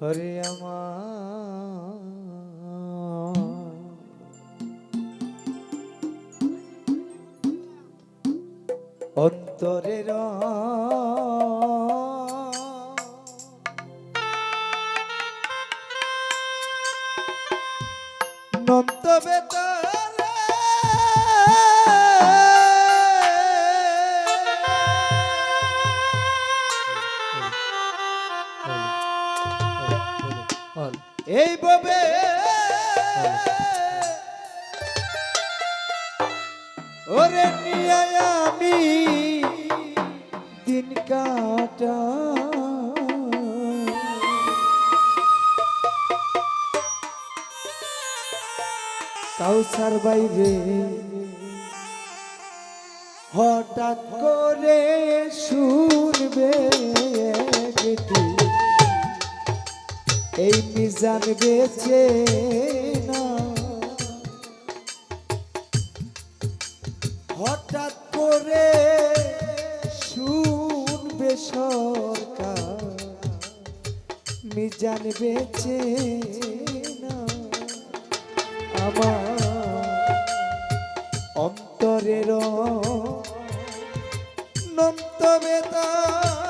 হরে আমার। অন্তরের নন্ত বেতারে এইভাবে ওরে নিয়ে আমি দিন কাটা কাউসার বাইরে হঠাৎ করে শুনবে গেটি এই মিজান বেছে না। হঠাৎ করে শুনবে সরকার, মিজান বেছে না। আমার অন্তরের নন্ত বেতারি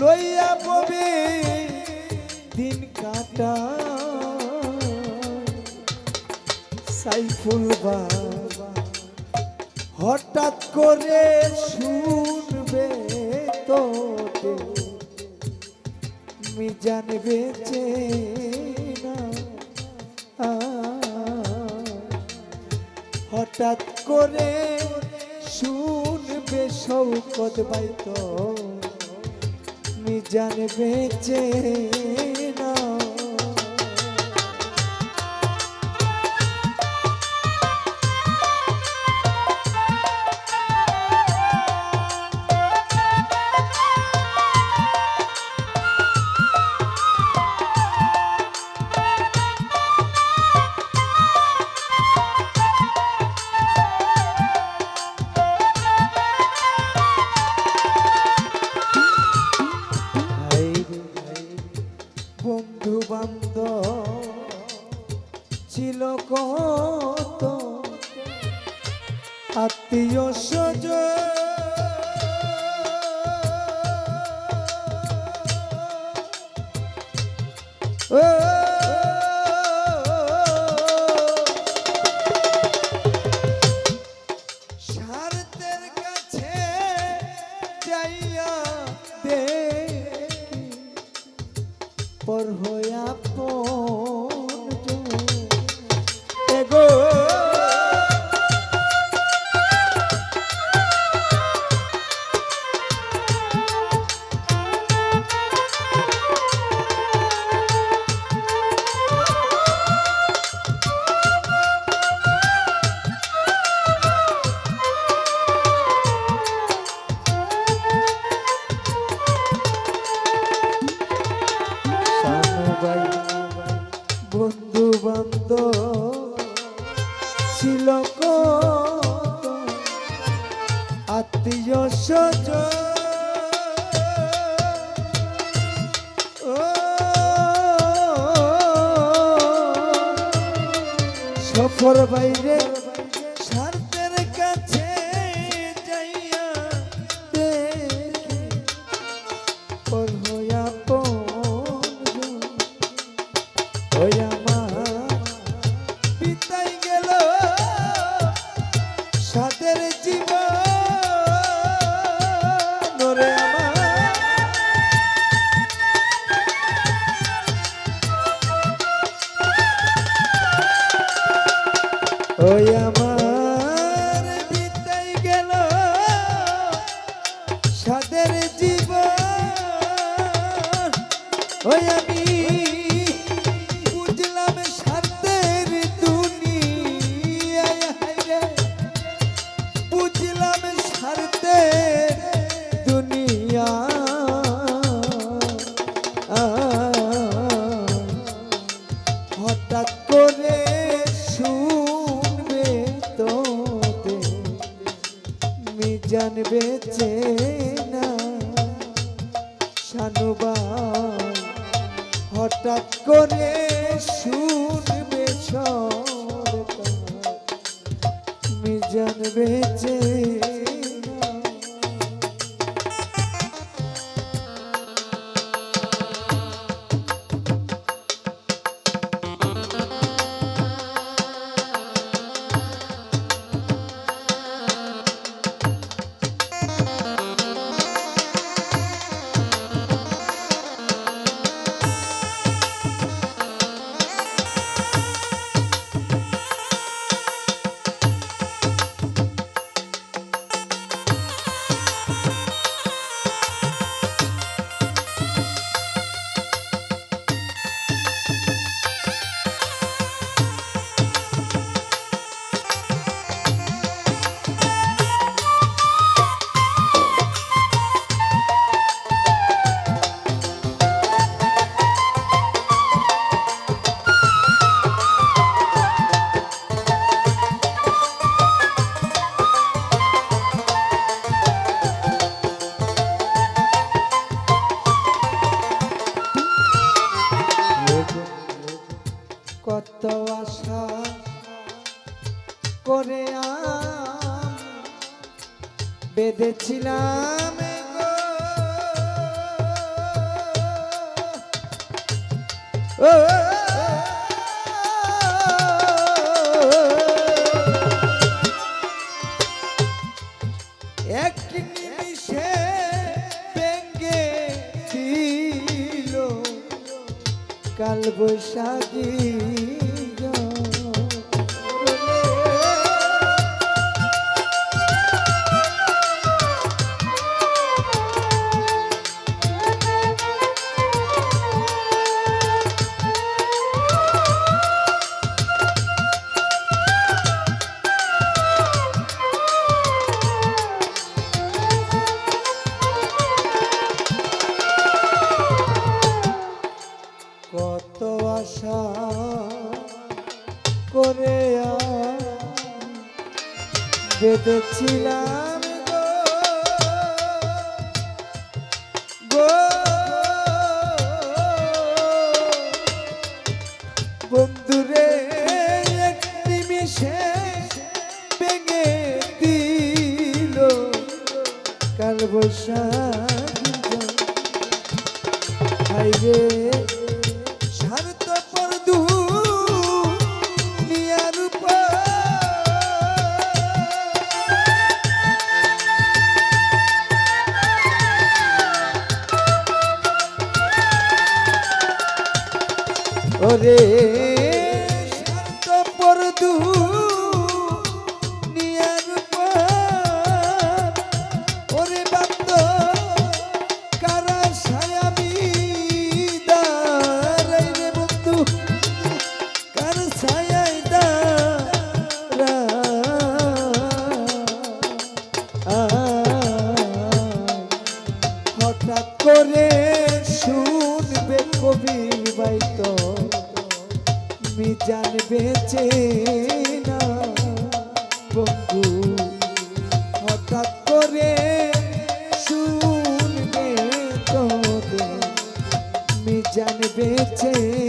লইয়া ববে দিন কাটা। সাইফুল বাবা, হঠাৎ করে শুনবে তোকে, মিজান বেচে না। হঠাৎ করে শুনবে শৌকত বাইত মিজান বেচে আত্মীয় সজ স্বার্থের কাছে যাইয়া দেখি পর হইয়া এগো সফর বাইরে স্বার্থের কাছে যাইয়া দেখি হইয়া মিজান বেচে এক নিমিষে ব্যঙ্গে ছিল কাল বৈশাখী ছিলাম নিবাই তো মিজান বেঁচে না বন্ধু হঠাৎ করে শুনবে তো মিজান বেঁচে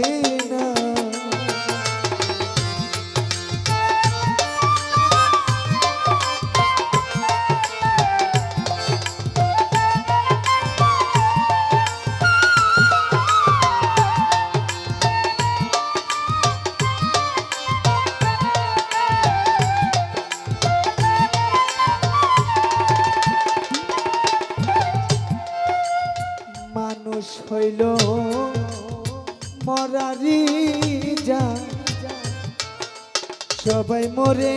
মানুষ হইল মরারি যা সবাই মরে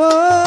যাবে মরে মরে